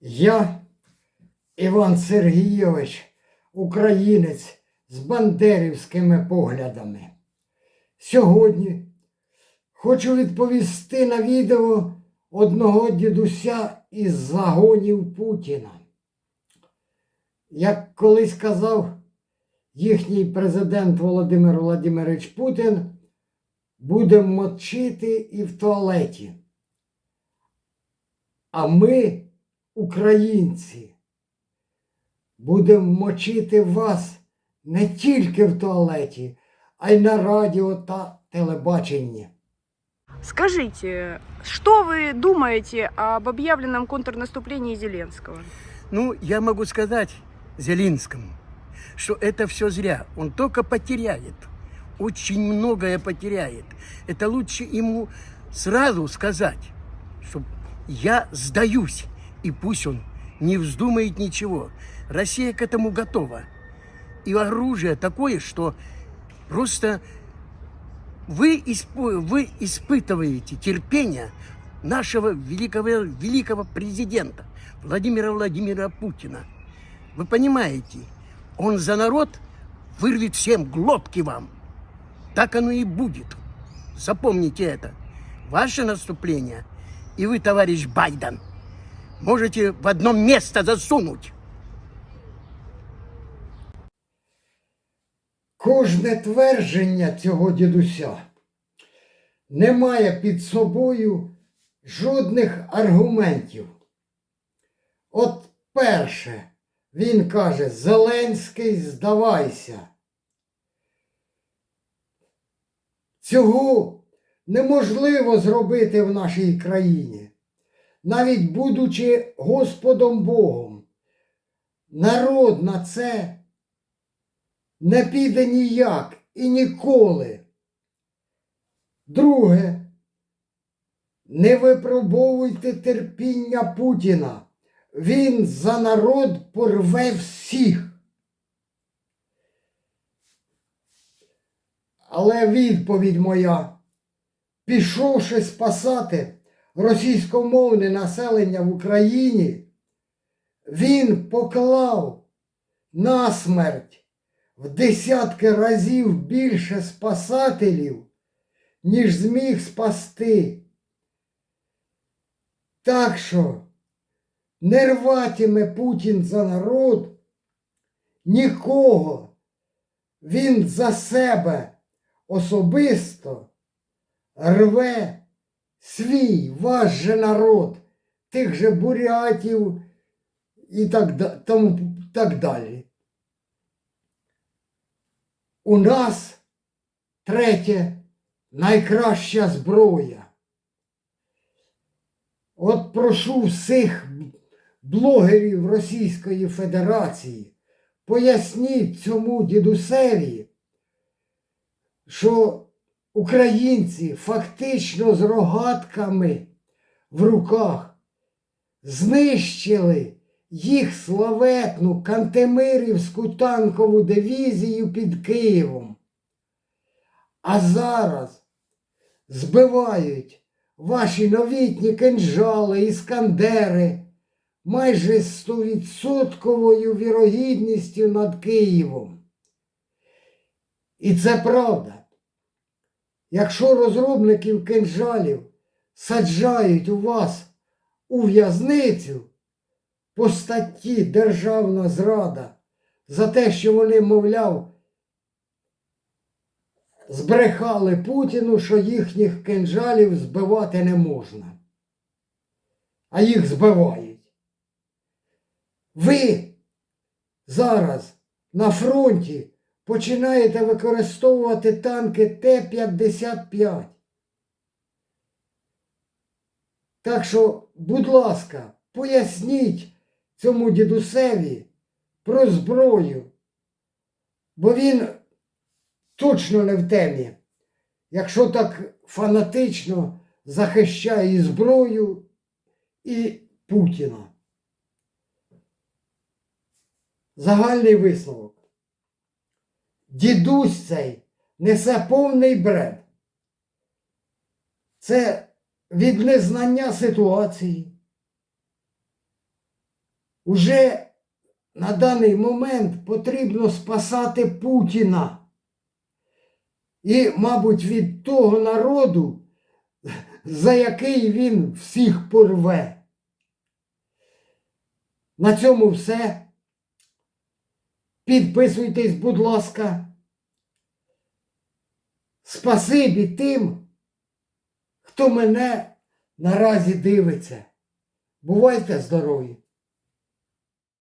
Я, Іван Сергійович, українець з бандерівськими поглядами. Сьогодні хочу відповісти на відео одного дідуся із загонів Путіна. Як колись казав їхній президент Володимир Владимирович Путін, будемо мочити і в туалеті. А ми, українці, будемо мочити вас не тільки в туалеті, а й на радіо та телебаченні. Скажите, что вы думаете об объявленном контрнаступлении Зеленского? Ну, я могу сказать Зелинскому, что это все зря. Он только потеряет. Очень многое потеряет. Это лучше ему сразу сказать, что я сдаюсь. И пусть он не вздумает ничего. Россия к этому готова. И оружие такое, что просто вы, исп- вы испытываете терпение нашего великого, великого президента Владимира Владимира Путина. Вы понимаете, он за народ вырвет всем глотки вам. Так оно и будет. Запомните это. Ваше наступление и вы, товарищ Байден, можете в одно место засунуть. Кожне твердження цього дідуся не має під собою жодних аргументів. От перше, він каже, Зеленський, здавайся. Цього неможливо зробити в нашій країні, навіть будучи Господом Богом. Народ на це не піде ніяк і ніколи. Друге, не випробовуйте терпіння Путіна. Він за народ порве всіх. Але відповідь моя, пішовши спасати російськомовне населення в Україні, він поклав на смерть в десятки разів більше спасателів, ніж зміг спасти. Так що не рватиме Путін за народ нікого. Він за себе особисто рве свій ваш же народ, тих же бурятів і так, тому, так далі. У нас третє найкраща зброя. От прошу всіх блогерів Російської Федерації, поясніть цьому дідусеві, що українці фактично з рогатками в руках знищили їх славетну Кантемирівську танкову дивізію під Києвом. А зараз збивають ваші новітні кинжали, іскандери майже стовідсотковою вірогідністю над Києвом. І це правда. Якщо розробників кинжалів саджають у вас у в'язницю по статті Державна зрада за те, що вони, мовляв, збрехали Путіну, що їхніх кинжалів збивати не можна. А їх збивають. Ви зараз на фронті починаєте використовувати танки Т-55. Так що, будь ласка, поясніть цьому дідусеві про зброю, бо він точно не в темі, якщо так фанатично захищає і зброю і Путіна. Загальний висновок. Дідусь цей несе повний бред. Це від незнання ситуації, Уже на даний момент потрібно спасати Путіна. І, мабуть, від того народу, за який він всіх порве. На цьому все. Підписуйтесь, будь ласка. Спасибі тим, хто мене наразі дивиться. Бувайте здорові!